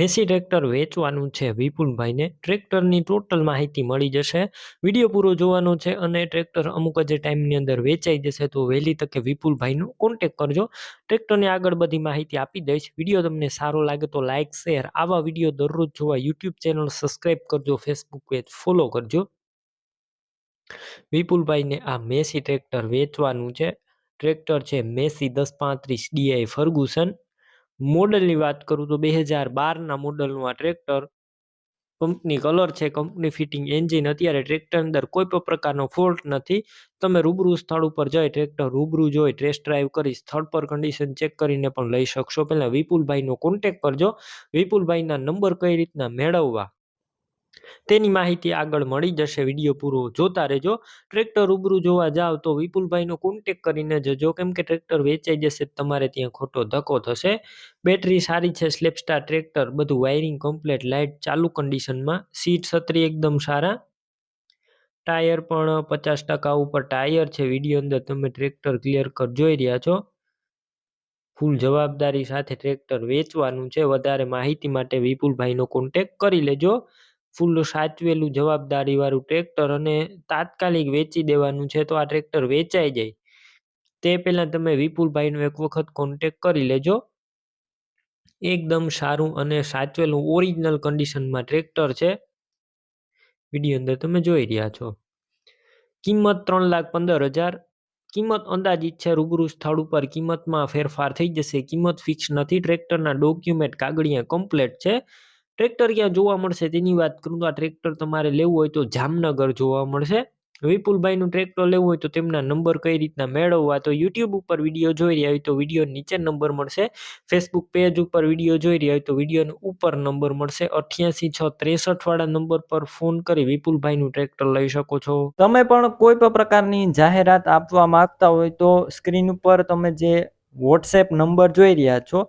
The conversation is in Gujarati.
મેસી ટ્રેક્ટર વેચવાનું છે. વિપુલભાઈને ટ્રેક્ટરની ટોટલ માહિતી મળી જશે. વીડિયો પૂરો જોવાનો છે અને ટ્રેક્ટર અમુક જ ટાઈમની અંદર વેચાઈ જશે તો વહેલી તકે વિપુલભાઈનો કોન્ટેક કરજો. ટ્રેક્ટરની આગળ બધી માહિતી આપી દઈશ. વીડિયો તમને સારો લાગે તો લાઇક શેર આવા વીડિયો દરરોજ જોવા યુટ્યુબ ચેનલ સબસ્ક્રાઈબ કરજો ફેસબુક પેજ ફોલો કરજો. વિપુલભાઈને આ મેસી ટ્રેક્ટર વેચવાનું છે. ટ્રેક્ટર છે મેસી દસ પાંત્રીસ ડીઆઈ ફર્ગુસન. મોડલની વાત કરું તો બે હજાર બારના મોડલનું આ ટ્રેક્ટર કંપની કલર છે કંપની ફિટિંગ એન્જિન અત્યારે ટ્રેક્ટર અંદર કોઈ પણ પ્રકારનો ફોલ્ટ નથી. તમે રૂબરૂ સ્થળ ઉપર જઈ ટ્રેક્ટર રૂબરૂ જોઈ ટેસ્ટ ડ્રાઈવ કરી સ્થળ પર કન્ડિશન ચેક કરીને પણ લઈ શકશો. પહેલાં વિપુલભાઈનો કોન્ટેક કરજો વિપુલભાઈના નંબર કઈ રીતના મેળવવા? તેની માહિતી આગળ મળી જશે. વીડિયો પૂરો જોતા રહેજો. ટ્રેક્ટર રૂબરૂ જોવા જાવ તો વિપુલભાઈનો કોન્ટેક કરીને જજો. કેમ કે ટ્રેક્ટર વેચાઈ જશે તમારે ત્યાં ખોટો ધક્કો થશે. બેટરી સારી છે સ્લેપસ્ટાર ટ્રેક્ટર. બધું વાયરિંગ કમ્પ્લેટ લાઇટ ચાલુ કન્ડિશનમાં સીટ છત્રી એકદમ સારા. ટાયર પણ પચાસ ટકા ઉપર ટાયર છે. વીડિયો અંદર તમે ટ્રેક્ટર ક્લિયર કર જોઈ રહ્યા છો. ફૂલ જવાબદારી સાથે ટ્રેક્ટર વેચવાનું છે. વધારે માહિતી માટે વિપુલભાઈનો કોન્ટેક કરી લેજો. ફૂલ સાચવેલું જવાબદારીવાળું ટ્રેક્ટર અને તાત્કાલિક વેચી દેવાનું છે તો આ ટ્રેક્ટર વેચાઈ જાય. તે પહેલાં તમે વિપુલભાઈનો એક વખત કોન્ટેક કરી લેજો. એકદમ સારું અને સાચવેલું ઓરિજિનલ કન્ડિશનમાં ટ્રેક્ટર છે. વીડિયો અંદર તમે જોઈ રહ્યા છો. કિંમત ત્રણ લાખ પંદર હજાર. કિંમત અંદાજિત છે રૂબરૂ સ્થળ ઉપર કિંમતમાં ફેરફાર થઈ જશે. કિંમત ફિક્સ નથી. ટ્રેક્ટરના ડોક્યુમેન્ટ કાગળિયા કમ્પ્લેટ છે. ટ્રેક્ટર ક્યાં જોવા મળશે? તેની વાત કરું તો આ ટ્રેક્ટર તમારે લેવું હોય તો જામનગર જોવા મળશે. વિપુલભાઈનું ટ્રેક્ટર લેવું હોય તો તેમના નંબર કઈ રીતના મેળવવા? તો યુટ્યુબ ઉપર વીડિયો જોઈ રહ્યા હોય તો વીડિયો નીચે નંબર મળશે. ફેસબુક પેજ ઉપર વીડિયો જોઈ રહ્યા હોય તો વિડીયોનો ઉપર નંબર મળશે. અઠ્યાસી છ ત્રેસઠવાળા નંબર પર ફોન કરી વિપુલભાઈનું ટ્રેક્ટર લઈ શકો છો. તમે પણ કોઈ પણ પ્રકારની જાહેરાત આપવા માંગતા હોય તો સ્ક્રીન ઉપર તમે જે વોટ્સએપ નંબર જોઈ રહ્યા છો